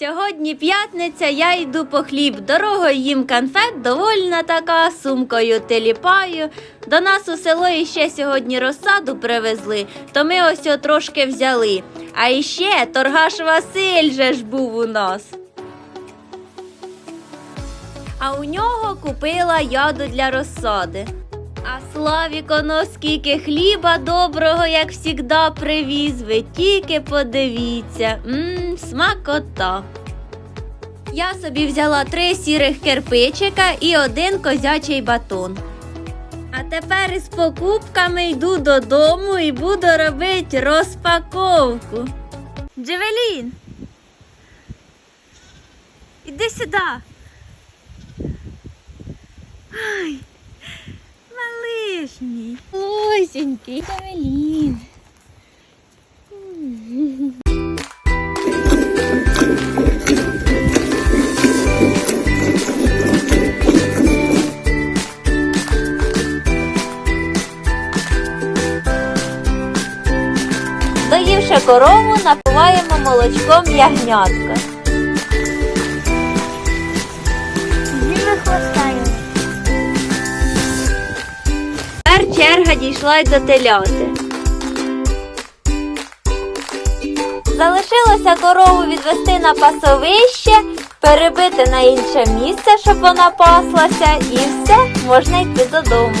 Сьогодні п'ятниця, я йду по хліб. Дорогою їм конфет, довольна така, сумкою теліпаю. До нас у село іще сьогодні розсаду привезли, то ми ось його трошки взяли. А іще торгаш Василь же ж був у нас. А у нього купила яду для розсади. А Славік оно скільки хліба доброго, як завжди, привіз. Ви тільки подивіться. Мм, смакота. Я собі взяла три сірих кирпичика і один козячий батон. А тепер із покупками йду додому і буду робити розпаковку. Джевелін. Іди сюди. Ай, малиш мій. Джевелін. Доївши корову, напиваємо молочком ягнятка. Зіми хвостаю. Тепер черга дійшла й до теляти. Залишилося корову відвести на пасовище, перебити на інше місце, щоб вона паслася, і все, можна йти додому.